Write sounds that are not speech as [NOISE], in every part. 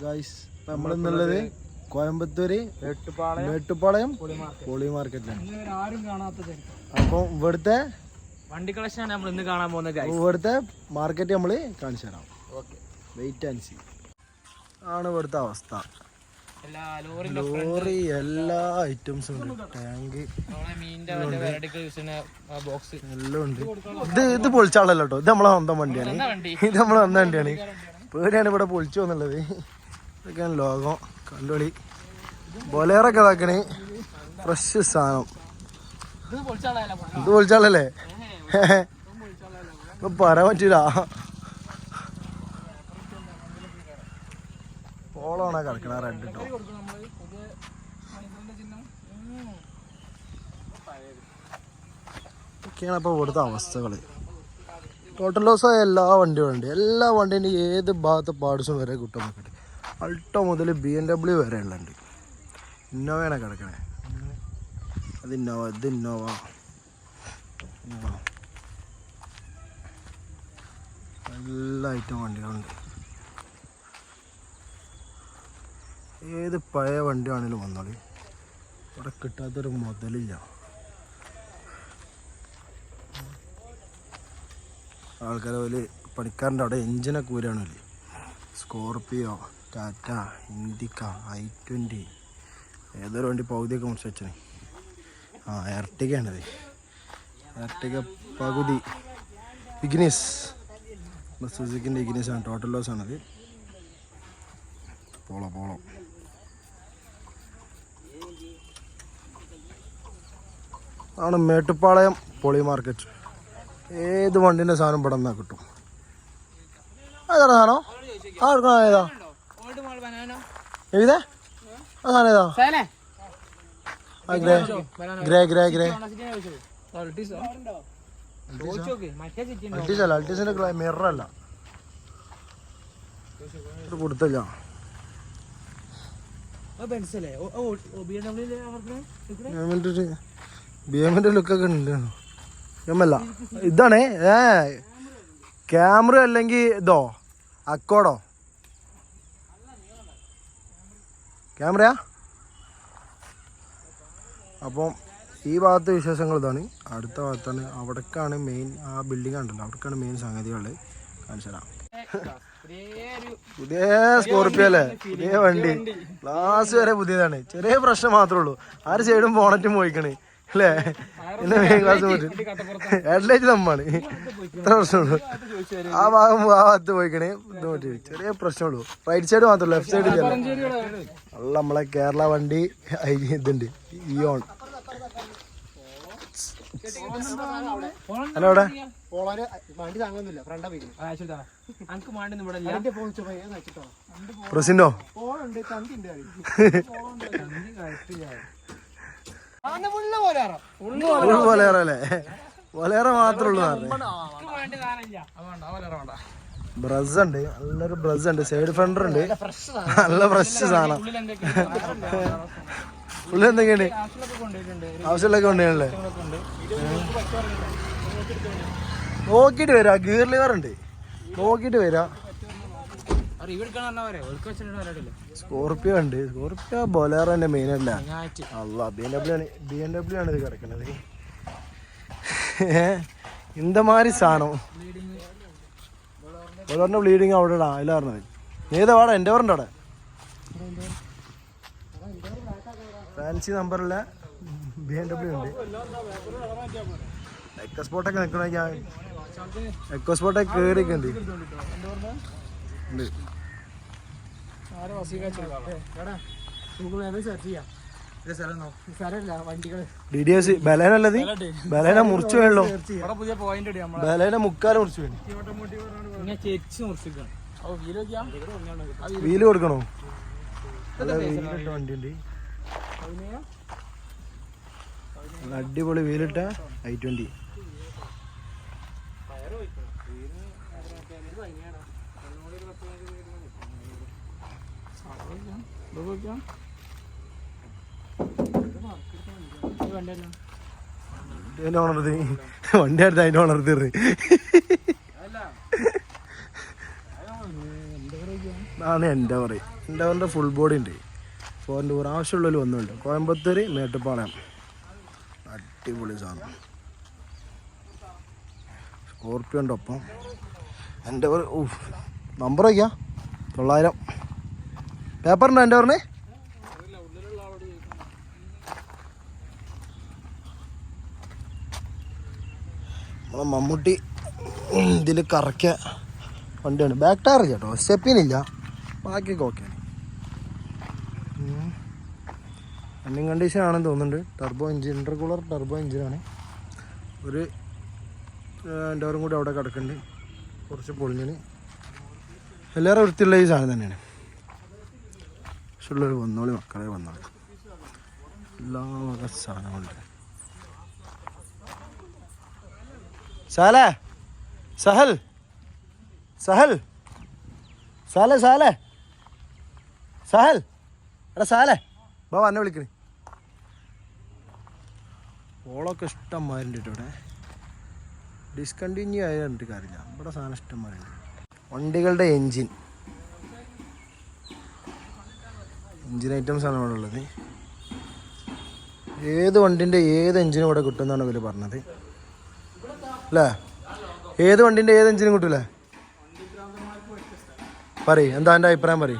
Guys നമ്മളിന്നുള്ളത് Coimbatore Mettupalayam പൊളി market poly മാർക്കറ്റിലാണ് അപ്പോൾ ഇവിടുത്തെ വണ്ടി കളക്ഷനാണ് നമ്മൾ ഇന്ന് കാണാൻ പോകുന്നത് ഇവിടുത്തെ മാർക്കറ്റ് നമ്മൾ കാണിച്ചു തരാം. ഓക്കെ വെയിറ്റ് ആൻഡ് സി ആണ് ഇവിടുത്തെ അവസ്ഥ. ലോറി എല്ലാ ഐറ്റംസും ഉണ്ട്. ടാങ്ക് ബോക്സ് എല്ലാം ഉണ്ട്. ഇത് ഇത് പൊളിച്ചാളല്ലോ കേട്ടോ. ഇത് നമ്മളെ സ്വന്തം വണ്ടിയാണ്. ഇത് നമ്മളെ സ്വന്തം വണ്ടിയാണ്. പേടിയാണ് ഇവിടെ പൊളിച്ചു എന്നുള്ളത് ഇതൊക്കെയാണ് ലോകം കണ്ടോളി. ബൊലേറൊക്കെ ഇതാക്കണേ. ഫ്രഷ് സാധനം. ഇത് പൊളിച്ചാളല്ല? പറയാൻ പറ്റൂല. പോളാണ് കിടക്കണ? റെഡ് കേട്ടോ ഇതൊക്കെയാണ് അപ്പോൾ ഇവിടുത്തെ അവസ്ഥകൾ ടോട്ടൽ ലോസ് ആയ എല്ലാ വണ്ടിയും ഉണ്ട് എല്ലാ വണ്ടീന്റെ ഏത് ഭാഗത്തെ പാർട്സും വരെ കിട്ടും നോക്കട്ടെ അൾട്ടോ മുതൽ ബി എം ഡബ്ല്യു വരെ ഉള്ളുണ്ട്. ഇന്നോവയാണ് കിടക്കണേ. അത് ഇന്നോവ ഇത് ഇന്നോവ. നല്ല ഐറ്റം വണ്ടികളുണ്ട്. ഏത് പഴയ വണ്ടിയാണെങ്കിലും വന്നോളി. ഇവിടെ കിട്ടാത്തൊരു മുതലില്ല. ആൾക്കാരെ പോലെ പണിക്കാരന്റെ അവിടെ എഞ്ചിനൊക്കെ ഊരാണല്ലേ Scorpio Tata Indica I twenty ഏതൊരു വണ്ടി പകുതിയൊക്കെ മുറിച്ച് വെച്ചേ ആ എർട്ടിക്കാണത് എർട്ടിക പകുതി. ഇഗ്നീസ് സുസുക്കിന്റെ ഇഗ്നീസ് ആണ്. ടോട്ടൽ ലോസ് ആണത്. Polo Polo. ആണ് മേട്ടുപ്പാളയം പോളി മാർക്കറ്റ് ഏത് വണ്ടിന്റെ സാധനം ഇവിടെ കിട്ടും? അതാ സാധനം? ആ എടുക്കണം ഏതാ? എഴുതേ? അതാണ് ഏതാ grey. Grey grey grey. Altis അല്ല അൾട്ടീസിന്റെ മിറർ അല്ല. ഇത് കൊടുത്തില്ല. ബി എമ്മിന്റെ ലുക്കൊക്കെ ഉണ്ട്. എമ്മല്ല ഇതാണ് ഏ ക്യാമറ അല്ലെങ്കിൽ ഇതോ? അക്കോടോ ക്യാമറയാ? അപ്പം ഈ ഭാഗത്തെ വിശേഷങ്ങൾ ഇതാണ്. അടുത്ത ഭാഗത്താണ് അവിടേക്കാണ് മെയിൻ ആ ബിൽഡിംഗ് ഉണ്ടല്ലോ അവിടേക്കാണ് മെയിൻ സംഗതികൾ കാണിച്ചു തരാം. പുതിയ സ്കോർപ്പിയോ അല്ലേ? പുതിയ വണ്ടി. ഗ്ലാസ് വരെ പുതിയതാണ്. ചെറിയ പ്രശ്നം മാത്രമേ ഉള്ളൂ. ആര് സൈഡും ബോണറ്റും പോയിക്കണേ. അല്ലേ? പിന്നെ മെയിൻ ഗ്ലാസ് പോയിട്ട്. ഹെഡ്ലൈറ്റ് നമ്മാണ് ഇത്ര പ്രശ്നമുള്ളൂ. ആ ഭാഗം ആ ഭാഗത്ത് പോയിക്കണേ. ബുദ്ധിമുട്ടി ചെറിയ പ്രശ്നമുള്ളൂ. റൈറ്റ് സൈഡ് മാത്രമല്ല ലെഫ്റ്റ് സൈഡ് അല്ല നല്ല നമ്മളെ കേരള വണ്ടി ഐ ഇതുണ്ട്. ഇയോൺ ഹലോ അവിടെ? പ്രസിൻഡോ [LAUGHS] ബൊലേറ അല്ലേ? മാത്രമേ ഉള്ളൂ ബ്രസ് ഉണ്ട്. നല്ലൊരു ബ്രസ് ഉണ്ട്. സൈഡ് ഫണ്ടർ ഉണ്ട്. നല്ല ഫ്രഷ് സാധനം. ഉള്ളിൽ എന്തൊക്കെയാണ് ഉള്ളിൽ എന്തൊക്കെയുണ്ട് ആവശ്യമുള്ളൊക്കെ ഉണ്ട് നോക്കിയിട്ട് വരാം. ഗിയർ ലിവർ ഉണ്ട്. നോക്കിയിട്ട് വരാം റിവ്യൂ എടുക്കാൻ പറഞ്ഞാൽ പോരെ ഒഴുക്ക് വെച്ചിട്ട് വരാട്ടില്ല സ്കോർപ്പിയോ ഉണ്ട്. സ്കോർപ്പിയോ ബൊലേറോ തന്നെ മെയിൻ അല്ല. അല്ല ബി എം ഡബ്ല്യു ആണ്. ബി എം ഡബ്ല്യു ആണ് ഇത് കിടക്കുന്നത് ഇന്ത മാതിരി സാധനം. ബൊലേറിന്റെ ബ്ലീഡിങ് അവിടെ ഇടാ അതിൽ പറഞ്ഞത്. ഏതാ വാടാ? എന്റെ പറഞ്ഞ അവിടെ ഫാൻസി നമ്പറില്ല ബി എം ഡബ്ല്യു ഉണ്ട് എക്കോ സ്പോട്ടൊക്കെ നിൽക്കണ ഞാൻ എക്കോ സ്പോട്ടൊക്കെ കയറിയൊക്കെ ഉണ്ട് ഉണ്ട്. ഡി എസ് ബലേനല്ലത് ബലേന മുറിച്ചു വേണല്ലോ ഇവിടെ പുതിയ പോയിന്റ് നമ്മളെ. ബലേന മുക്കാൽ മുറിച്ചു വേണം വീൽ കൊടുക്കണോ? നല്ല വീലിട്ട വണ്ടി ഉണ്ട് അടിപൊളി വീലിട്ട ഐ ട്വന്റി അതിന്റെ ഓണർ വണ്ടി അടുത്ത് അതിന്റെ ഓണർ തീർന്ന് ആണ് എന്റെ പറയും. എന്റെ ഫുൾ ബോഡി ഉണ്ട്. ഫോറിൻ ടൂർ ആവശ്യമുള്ളൊരു ഒന്നുണ്ട് കോയമ്പത്തൂർ മേട്ടുപ്പാളയം. അടിപൊളി സാധനം. സ്കോർപ്പിയോന്റെ ഒപ്പം. എന്റെ ഒരു നമ്പർ വയ്ക്കാം. തൊള്ളായിരം. പേപ്പറുണ്ടോ എന്റെ പറഞ്ഞേ? നമ്മളെ മമ്മൂട്ടി ഇതിൽ കറക്കിയ വണ്ടിയാണ് ബാക്ക് ടയർ കേട്ടോ? സ്റ്റെപ്പിനില്ല ബാക്കിയൊക്കെ ഓക്കെ റണ്ണിങ് കണ്ടീഷൻ ആണെന്ന് തോന്നുന്നുണ്ട്. ടർബോ എഞ്ചിൻ ഇന്റർകൂളർ ടർബോ എഞ്ചിനാണ് ഒരു ഡോറും കൂടി അവിടെ കിടക്കുന്നുണ്ട്. കുറച്ച് പൊളിഞ്ഞിന്. എല്ലാവരും വൃത്തിയുള്ള ഈ സാധനം തന്നെയാണ്. ഉള്ളൊരു വന്നോളി മക്കളെ വന്നോളി. എല്ലാ വക സാധനങ്ങളുണ്ട് സാലേ സഹൽ സഹൽ സാലേ സാലേ സഹൽ എടാ സാലേ ബാ എന്നെ വിളിക്കണേ. ഓളൊക്കെ ഇഷ്ടം മാരുണ്ട് ഇവിടെ. ഡിസ്കണ്ടിന്യൂ ആയിട്ട് കാര്യമില്ല ഇവിടെ സാധനം ഇഷ്ടം വണ്ടികളുടെ എൻജിൻ എൻജിൻ ഐറ്റംസ് ആണ് ഇവിടെ ഉള്ളത്. ഏത് വണ്ടിന്റെ ഏത് എഞ്ചിനും ഇവിടെ കിട്ടുമെന്നാണ് ഇവർ പറഞ്ഞത്. അല്ലേ? ഏത് വണ്ടിന്റെ ഏത് എഞ്ചിനും കിട്ടൂലേ? പറയ് എന്താ എന്റെ അഭിപ്രായം പറയ്.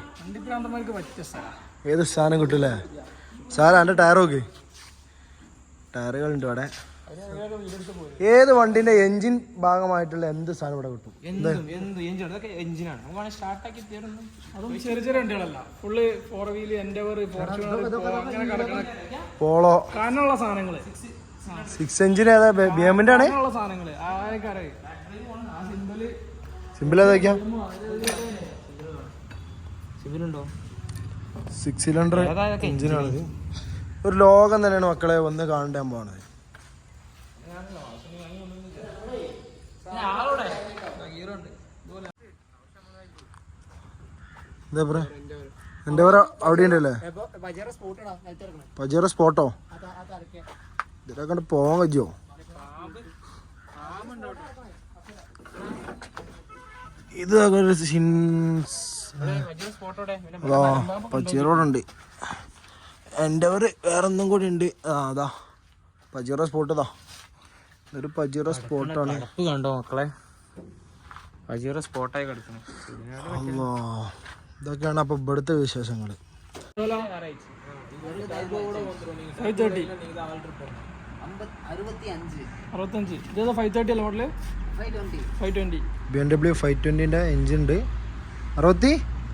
ഏത് സാധനം കിട്ടൂലേ? സാറേ എന്റെ ടയർ നോക്ക്. ടയറുകളുണ്ട് ഇവിടെ. ഏത് വണ്ടിന്റെ എഞ്ചിൻ ഭാഗമായിട്ടുള്ള എന്ത് സാധനം ഇവിടെ കിട്ടും? എന്തും എന്ത് എഞ്ചിൻ ഇതൊക്കെ എഞ്ചിനാണ് നമുക്ക് വേണമെങ്കിൽ സ്റ്റാർട്ടാക്കി തരുന്നു അതും ചെറിയ ചെറിയ വണ്ടികളല്ല. Full four wheel Endeavour Polo. കാനുള്ള സാധനങ്ങൾ. സിക്സ് എഞ്ചിൻ ഏതാ? ബി ആണ്? സിമ്പിൾ ഏതാ സിക്സ് സിലിണ്ടർ എഞ്ചിനാണിത് ഒരു ലോകം തന്നെയാണ് മക്കളെ ഒന്ന് കാണേണ്ട പോണത്. എന്റെ പേര് അവിടെ ഉണ്ടല്ലേ? പജേറ സ്പോട്ടോ? ഇതിലൊക്കെ കണ്ട് പോവാൻ കഴിയോ ഇത് അതാ പച്ചീറോടുണ്ട് എന്റെ ഒരു വേറെ ഒന്നും കൂടി ഉണ്ട്. ആ അതാ. പജീറോ സ്പോട്ട് ഇതാ. ഇതൊരു പജീറോ സ്പോട്ടാണ്. കണ്ടോ മക്കളെ? പജീറോ സ്പോട്ടായി കിടക്കുന്നു അല്ലോ ഇതൊക്കെയാണ് അപ്പൊ ഇവിടുത്തെ വിശേഷങ്ങൾ ഫൈവ് തേർട്ടി. അറുപത്തഞ്ച്. ഇതേതാ ഫൈവ് തേർട്ടി അല്ല model? Five twenty. B M W five ട്വന്റിന്റെ engine ഉണ്ട് അറുപത്തി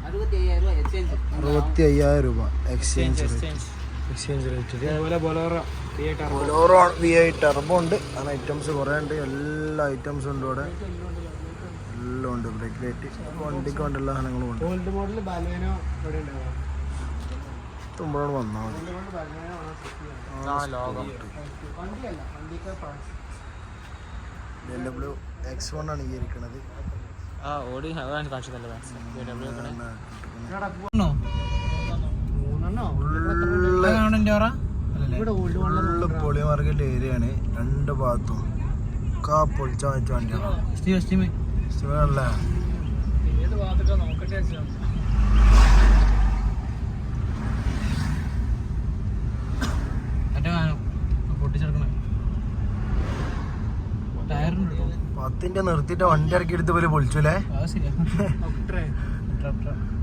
അറുപത്തി അയ്യായിരം രൂപ എക്സ്ചേഞ്ച് എക്സ്ചേഞ്ച് റേറ്റ് അതുപോലെ Bolero Bolero V I turbo ഉണ്ട്. അങ്ങനെ ഐറ്റംസ് കുറേ ഉണ്ട്. എല്ലാ ഐറ്റംസും ഉണ്ട് ഇവിടെ. എല്ലാം ഉണ്ട്. ബ്രേക്ക് ലൈറ്റ് വണ്ടിക്ക് വേണ്ട എല്ലാ സാധനങ്ങളും ഉണ്ട്. ഓൾഡ് മോഡൽ ബാലേനോ ഇവിടെ ഉണ്ടാവും തുമ്പോഴാണ് വന്നാൽ മതി. B M W X one ആണ് ഈ ഇരിക്കണത് ആ ഓടി അതാണ് കാണിച്ചു മൂന്നെണ്ണോ ഫുള്ള് ഫുള്ള് പൊളി മാർക്കറ്റ് ഏരിയ ആണ് രണ്ട് ഭാഗത്തും കാ പൊളിച്ച വാങ്ങിച്ച വണ്ടിയാണ് അല്ലേ പത്തിന്റെ നിർത്തിട്ട് വണ്ടി ഇറക്കി എടുത്ത് പോലെ.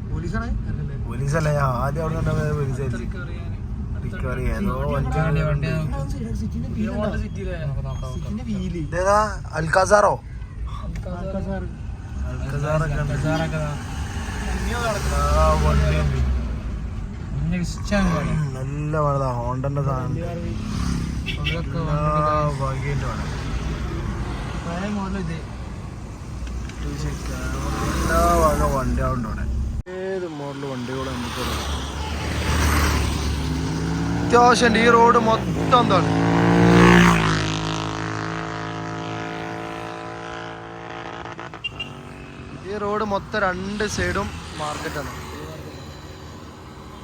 പോലീസാണ് അല്ലല്ലേ? പോലീസല്ലേ ആദ്യം അവിടെ നിന്ന് ഏതോ വണ്ടി ഇതേതാ? അൽക്കാസാറോ അൽക്കാസാറൊക്കെ. നല്ല വളതാ ഹോണ്ടന്റെ സാധനം എല്ലാ ഭാഗ്യന്റെ വേണം. വക വണ്ടികളുണ്ട് അവിടെ ഏത് മോഡൽ വണ്ടികളും നമുക്ക് അത്യാവശ്യം ഈ റോഡ് മൊത്തം എന്താണ്? ഈ റോഡ് മൊത്തം രണ്ട് സൈഡും മാർക്കറ്റാണ്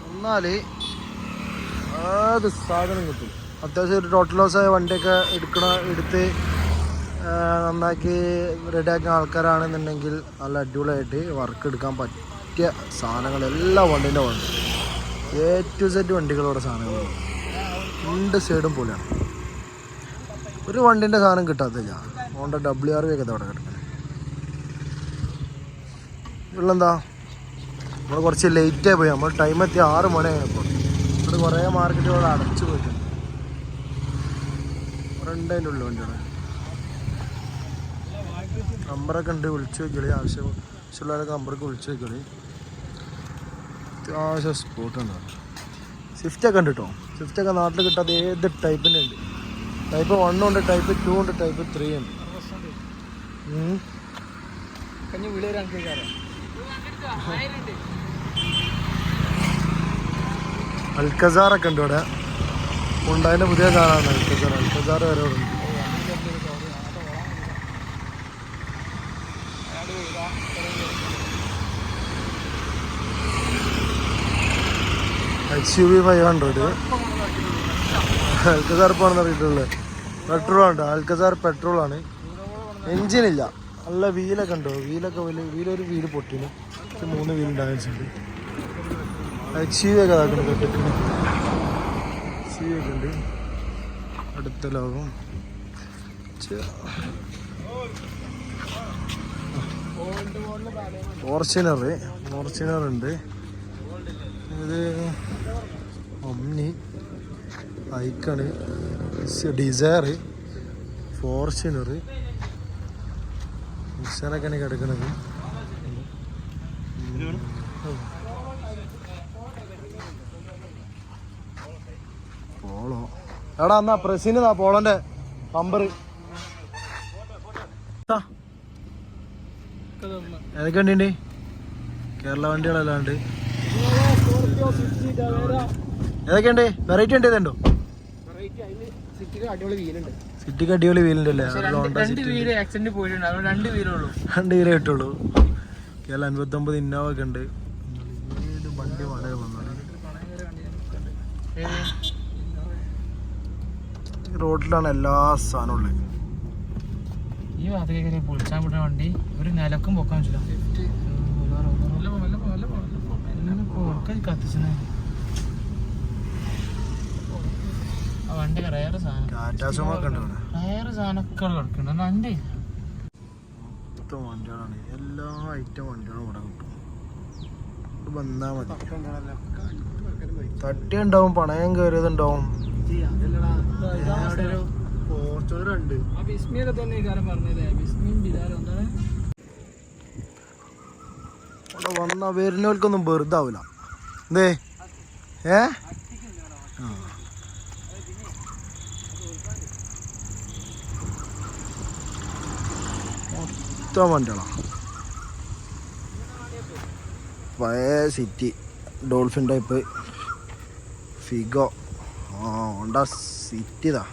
എന്നാൽ ഏത് സാധനം കിട്ടും. അത്യാവശ്യം ഒരു ടോട്ടൽ ലോസ് ആയ വണ്ടിയൊക്കെ എടുക്കണ എടുത്ത് നന്നാക്കി റെഡിയാക്കുന്ന ആൾക്കാരാണെന്നുണ്ടെങ്കിൽ നല്ല അടിപൊളിയായിട്ട് വർക്ക് എടുക്കാൻ പറ്റും പറ്റിയ സാധനങ്ങൾ എല്ലാ വണ്ടീന്റെ വണ്ടി. എ ടു സെറ്റ് വണ്ടികളോടെ സാധനങ്ങളുണ്ട് രണ്ട് സൈഡും പൊളിയാണ് ഒരു വണ്ടിന്റെ സാധനം കിട്ടാത്തില്ല. ഹോണ്ട ഡബ്ല്യു ആർ വി ഒക്കെ അവിടെ കിടക്കുന്നത്. ഉള്ളെന്താ നമ്മൾ കുറച്ച് ലേറ്റായി പോയി. നമ്മൾ ടൈം എത്തി ആറ് മണിയായപ്പോൾ. നമ്മൾ കുറേ മാർക്കറ്റുകൾ അടച്ചു പോയിട്ടുണ്ട്. രണ്ടതിന്റെ ഉള്ളിൽ വണ്ടിയാണ്. നമ്പറൊക്കെ ഉണ്ട്. വിളിച്ചു നോക്കിക്കളി. ആവശ്യം ആവശ്യമുള്ളവരൊക്കെ നമ്പറൊക്കെ വിളിച്ചു നോക്കിക്കളി. അത്യാവശ്യം സ്പോട്ട് ഉണ്ട് സ്വിഫ്റ്റൊക്കെ ഉണ്ട് കേട്ടോ സ്വിഫ്റ്റൊക്കെ നാട്ടിൽ കിട്ടാത്ത ഏത് ടൈപ്പിന്റെ ഉണ്ട്? ടൈപ്പ് വൺ ഉണ്ട് ടൈപ്പ് ടു ഉണ്ട് ടൈപ്പ് ത്രീ ഉണ്ട്. അൽക്കസാറൊക്കെ ഉണ്ട് ഇവിടെ. ഉണ്ടായതിന്റെ പുതിയ കാറാണ് അൽക്കസാർ അൽക്കസാർ വരെ ഇവിടെ ഉണ്ട്. X U V five hundred. ആണെന്ന് അറിയിട്ടുള്ളത് പെട്രോൾ ഉണ്ട് അൽക്കസാർ പെട്രോൾ ആണ് എഞ്ചിനില്ല. നല്ല വീലൊക്കെ ഉണ്ടോ? വീലൊക്കെ വലിയ വീലൊരു വീൽ പൊട്ടിന്. മൂന്ന് വീൽ ഡാൻസ് ഉണ്ട് എക്സ് യു വി ഒക്കെ ഇതാക്കുന്നത് എച്ച് യു ഒക്കെ ഉണ്ട്. അടുത്ത ലോകം. ഫോർച്യൂണർ ഫോർച്യൂണർ ഉണ്ട് ഇത് ഒമ്നി ഐക്കണ് ഡിസയർ ഫോർച്യൂണർ ഡിസയറൊക്കെയാണ് കിടക്കുന്നത്. പോളോ. എടാ എന്നാ പ്രസിന് പോളോന്റെ പമ്പർ ഏതൊക്കെ വണ്ടിയുണ്ട്? കേരള വണ്ടികളല്ലാണ്ട് ഏതൊക്കെയുണ്ട് വെറൈറ്റി ഉണ്ട് ഇതുണ്ടോ സിറ്റിക്ക് അടിപൊളി വീലുണ്ടല്ലേ രണ്ട് വീലേ കിട്ടുള്ളൂ കേരള അൻപത്തൊമ്പത് ഇന്നോവ ഒക്കെ ഉണ്ട് വണ്ടി വളരെ റോഡിലാണ് എല്ലാ സാധനവും ഉള്ളത് ഈ ഭാഗത്തേക്ക് പൊളിച്ചാൻ വിടുന്ന വണ്ടി ഒരു നിലക്കും പൊക്കാൻ പറ്റില്ല ആ വണ്ടി റയർ സാധനം. റയർ സാധനമൊക്കെ കിടക്കുന്നുണ്ട് വണ്ടി? മൊത്തം വണ്ടികളാണ്. എല്ലാ ഐറ്റം വണ്ടികളും ഇവിടെ കിട്ടും. വന്നാ മതി. തട്ടി ഉണ്ടാവും പണയം കയറിയതുണ്ടാവും. അവിടെ വന്ന വരുന്നവർക്കൊന്നും വെറുതെ ആവില്ല എന്തേ ഏ? ആ. മൊത്തം വണ്ടികളാ. പഴയ സിറ്റി ഡോൾഫിൻ ടൈപ്പ്. ഫിഗോ. ആ ഹോണ്ട സിറ്റി ഇതാ.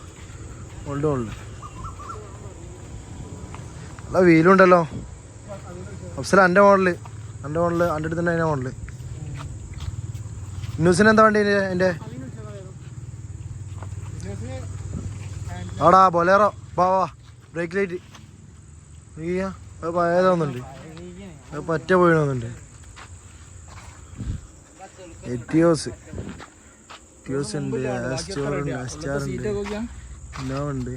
Old old. നല്ല വീലുണ്ടല്ലോ. അഫ്സല എന്റെ മോഡൽ. എന്റെ മോഡൽ എന്റെ അടുത്ത് തന്നെ അതിന്റെ മോഡൽ. ന്യൂസിന് എന്താ വണ്ടി എന്റെ ആടാ ബൊലേറോ. വാ വാ ബ്രേക്ക് ലൈറ്റ്. നീയാ അത് പഴയതാവുന്നുണ്ട് അത് പറ്റ പോയിടുന്നുണ്ട് എറ്റിയോസ് എറ്റിയോസ് ഉണ്ട് ആസ്റ്റാറുണ്ട്. ഉണ്ട്.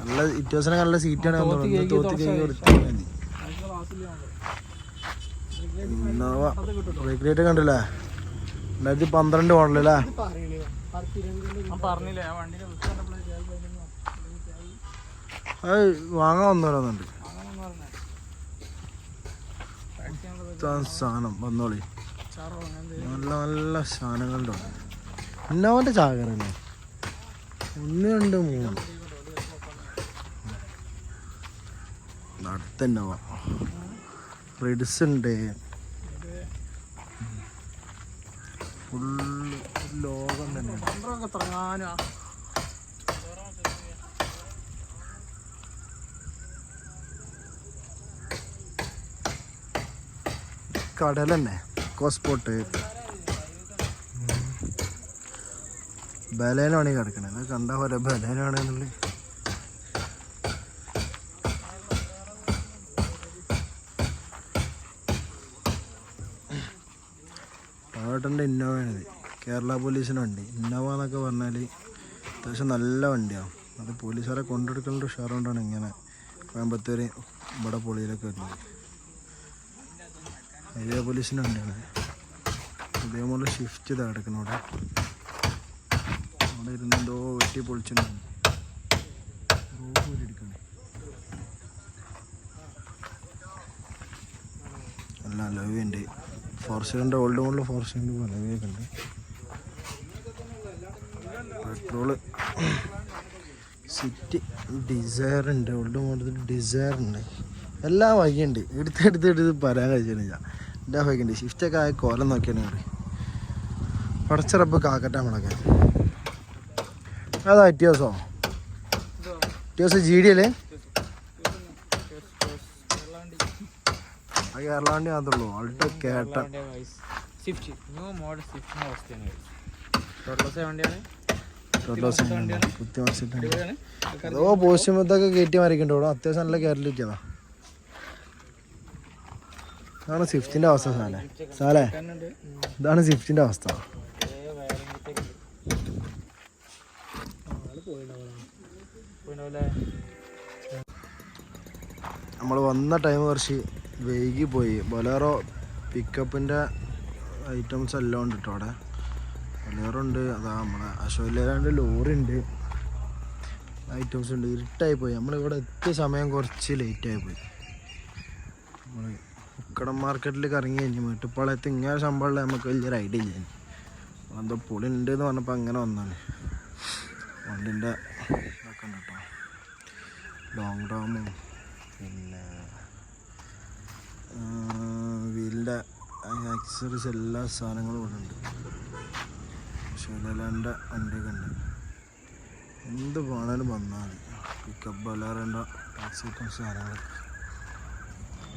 നല്ല ഇറ്റോസിനെ നല്ല സീറ്റാണ് തോത്തി കേക്ക് കൊടുത്താൽ മതി ഇന്നോവ. ബ്രേക്ക് കണ്ടില്ലേ? രണ്ടായിരത്തി പന്ത്രണ്ട് മോഡലല്ലേ പറഞ്ഞില്ലേ കണ്ടപ്പോഴേ അത് വാങ്ങാൻ വന്നോരോന്നുണ്ട് സാധനം വന്നോളി. നല്ല നല്ല സാധനങ്ങളുണ്ട്. ഇന്നോന്റെ ചാകര തന്നെ ഒന്ന് രണ്ട് മൂന്ന്. അടുത്ത ഇന്നോവ റെഡ്സ് ഉണ്ട്. ഫുള്ള് ലോകം തന്നെയാണ് കടൽ തന്നെ കോസ്പോട്ട്. ബലേനാണ് ഈ കിടക്കണത് അത് കണ്ട പോലെ ബലേനാണ് എന്നുള്ളത് ടൊയോട്ടന്റെ ഇന്നോവയാണിത്. കേരള പോലീസിന് വണ്ടി. ഇന്നോവ എന്നൊക്കെ പറഞ്ഞാൽ അത്യാവശ്യം നല്ല വണ്ടിയാണ് അത് പോലീസുകാരെ കൊണ്ടെടുക്കേണ്ട ഉഷാറുകൊണ്ടാണ് ഇങ്ങനെ കോയമ്പത്തൂർ ഇവിടെ പൊളിയിലൊക്കെ വരുന്നത്. ഹൈവേ പോലീസിന്റെ വണ്ടിയാണ്. ഇതേപോലെ ഷിഫ്റ്റ് ചെയ്താണ് കിടക്കുന്നത് അവിടെ. അവിടെ ഇരുന്ന് എന്തോ വെട്ടി പൊളിച്ചിട്ടുണ്ട്. റോഡ് ഊരിയെടുക്കണേ നല്ല അലവ് ഉണ്ട്. ഫോർച്യൂണറിന്റെ ഓൾഡ് മോഡൽ ഫോർച്യൂണറിന്റെ അലവിയൊക്കെ ഉണ്ട്. പെട്രോൾ സിറ്റി ഡിസയർ ഉണ്ട്. ഓൾഡ് മോഡൽ ഡിസയർ ഉണ്ട്. എല്ലാ വഴിയുണ്ട് എടുത്ത് എടുത്ത് എടുത്ത് പറയാൻ കഴിച്ചില്ല എല്ലാ വഴിക്കുണ്ട് ഷിഫ്റ്റൊക്കെ ആയ കോലം നോക്കിയാണ് കറി പടച്ചിറപ്പ് കാക്കട്ടെ നമ്മളൊക്കെ അതാ അറ്റ്യോസോ ദിവസം ജി ഡി അല്ലേ? കേരളാണ്ടി മാത്രമേ ആളുടെ കേട്ട സ്വിഫ്റ്റ് ന്യൂ മോഡൽ സ്വിഫ്റ്റിന്റെ അവസ്ഥയാണ് കയറ്റി മറിക്കണ്ടോ അത്യാവശ്യം നല്ല കയറിലിരിക്കതാ ഇതാണ് സ്വിഫ്റ്റിന്റെ അവസ്ഥ സാലേ സാലേ ഇതാണ് സ്വിഫ്റ്റിന്റെ അവസ്ഥ. നമ്മൾ വന്ന ടൈം കുറച്ച് വൈകി പോയി. ബൊലേറോ പിക്കപ്പിന്റെ ഐറ്റംസ് എല്ലാം ഉണ്ട് കേട്ടോ അവിടെ. ബൊലേറോ ഉണ്ട് അതാ നമ്മളെ അശോക് ലോറി ഉണ്ട്. ഐറ്റംസ് ഉണ്ട്. ഇരുട്ടായി പോയി. നമ്മളിവിടെ എത്തിയ സമയം കുറച്ച് ലേറ്റായി പോയി. നമ്മൾ ഉക്കടം മാർക്കറ്റിൽ കറങ്ങി കഴിഞ്ഞു മേട്ടുപ്പാളയത്ത് ഇങ്ങനെ ശമ്പളം നമുക്ക് വലിയൊരു റൈഡ് ഇല്ല എന്തോ പുളി ഉണ്ട് എന്ന് പറഞ്ഞപ്പോൾ അങ്ങനെ വന്നാണ്. വണ്ടിന്റെ കേട്ടോ. ലോങ് ഡാമും പിന്നെ വീലിന്റെ ആക്സസറീസ് എല്ലാ സാധനങ്ങളും ഇവിടെ ഉണ്ട്. ശിവലാന്റെ വണ്ടിയൊക്കെ ഉണ്ട്. എന്ത് വേണേലും വന്നാൽ പിക്കപ്പ് ബലാറിന്റെ ടാക്സി സാധനങ്ങളൊക്കെ.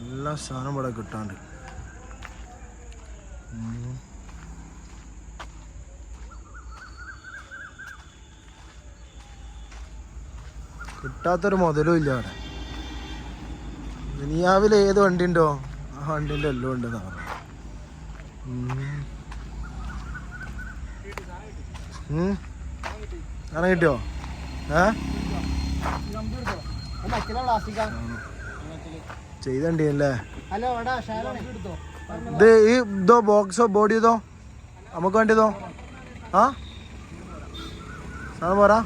എല്ലാ സാധനം ഇവിടെ കിട്ടാണ്ട്. കിട്ടാത്തൊരു മുതലും ഇല്ല അവിടെ. ദുനിയാവിൽ ഏത് വണ്ടി ഉണ്ടോ ആ വണ്ടിന്റെ എല്ലാം ഉണ്ടെന്നാ പറഞ്ഞത് ഉം. ഉം. സാധനം കിട്ടിയോ ഏ ചെയ്തണ്ടിയല്ലേ ഇത് ഈ ഇതോ ബോക്സോ ബോഡി ഇതോ? നമുക്ക് വേണ്ടിയതോ? ആ? സാധനം പോരാ.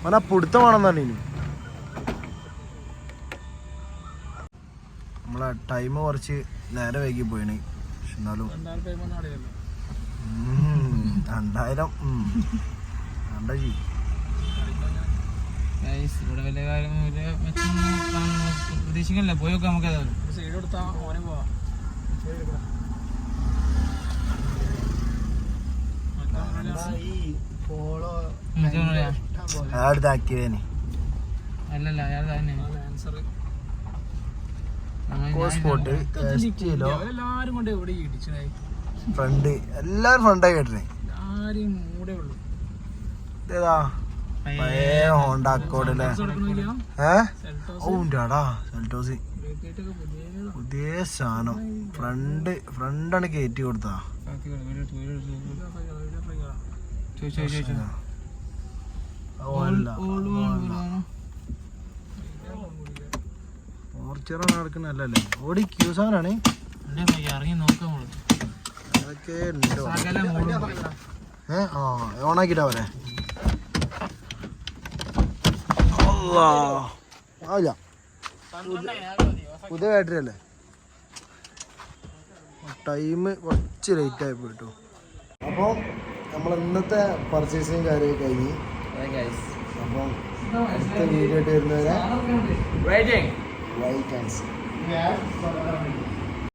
അവനാ പിടുത്തം വേണമെന്നാണ് ഇനി നമ്മളെ ടൈം കുറച്ച് നേരെ വൈകി പോയിന് എന്നാലും രണ്ടായിരം രണ്ടായിരം. ഇവിടെ വലിയ കാര്യം വലിയ മെച്ചം പ്രതീക്ഷിക്കണില്ല. പോയി നോക്കാം നമുക്ക് ഏതായാലും. സൈഡ് കൊടുത്താ ഓനെ പോവാ. അല്ലല്ല അയാൾ തന്നെ. എല്ലാരും കൊണ്ട് എവിടെ ഇടിച്ചതായി ഫ്രണ്ട് എല്ലാരും ഫ്രണ്ടായി കേട്ടേ ആരെയും മൂടെ ഉള്ളു. ഇതേതാ? പഴയ ഹോണ്ട അക്കോഡ് അല്ലേ കൊടുക്കണില്ല ഏ? സെൽറ്റോസി ഓ ഉണ്ടാടാ? സെൽറ്റോസ് പുതിയ സാധനം. ഫ്രണ്ട് ഫ്രണ്ടാണ് കയറ്റി കൊടുത്താ ഓർച്ചറാണ് നടക്കുന്നല്ലേ ഓടി ഇറങ്ങി നോക്കാം നമ്മൾ. അതൊക്കെ ഉണ്ടോ. ഏ? ആ ഓണാക്കിട്ടാ വരെ ആവില്ല. പുതിയ ബാറ്ററി അല്ലേ? ടൈം കുറച്ച് ലേറ്റ് ആയി പോയിട്ടോ അപ്പോൾ നമ്മൾ ഇന്നത്തെ പർച്ചേസിങ് കാര്യമൊക്കെ കഴിഞ്ഞ്. അപ്പം അടുത്ത വീഡിയോ ആയിട്ട് വരുന്നവരെ Waiting. Y cancel